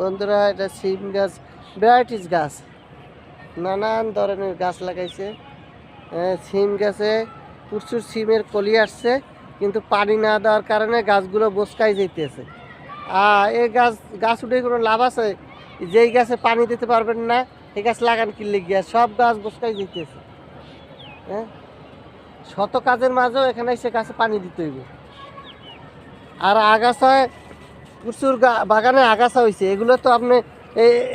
বন্ধুরা এটা সিম গাছ ভ্যারাইটিস গাছ। নানান ধরনের গাছ লাগাইছে। আহ, সিম গাছে প্রচুর সিমের কলি আসছে কিন্তু পানি না দেওয়ার কারণে গাছগুলো বসকাই যেতেছে আর এই গাছ গাছ উঠে কোনো লাভ আছে? যেই গাছে পানি দিতে পারবেন না এই গাছ লাগান কিনলে গিয়া সব গাছ বসকাই যেতেছে হ্যাঁ শত কাজের মাঝেও এখানে এসে গাছে পানি দিতে হইব। আর আগাছায় প্রচুর বাগানে আগাছা হয়েছে এগুলো তো আপনি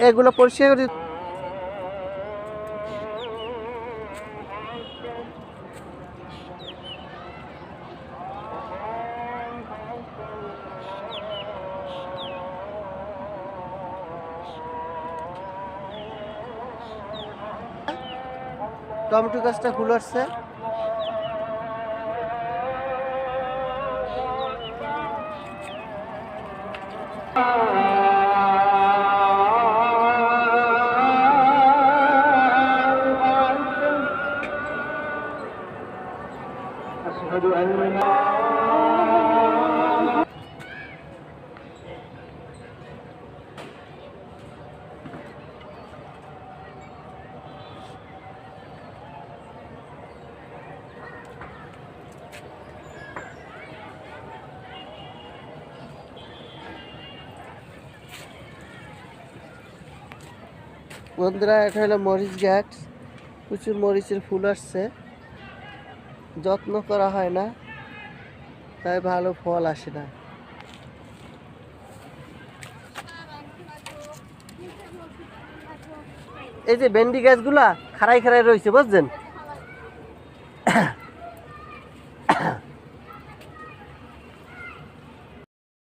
এগুলো পরিষ্কার করে টমেটো গাছটা ফুল আসছে। أن বন্ধুরা, এটা হলো মরিচ গাছ। প্রচুর মরিচের ফুল আসছে। যত্ন করা হয় না, তাই ভালো ফল আসে না। এই যে ভেন্ডি গাছগুলা খাড়াই খাড়াই রয়েছে, বুঝছেন?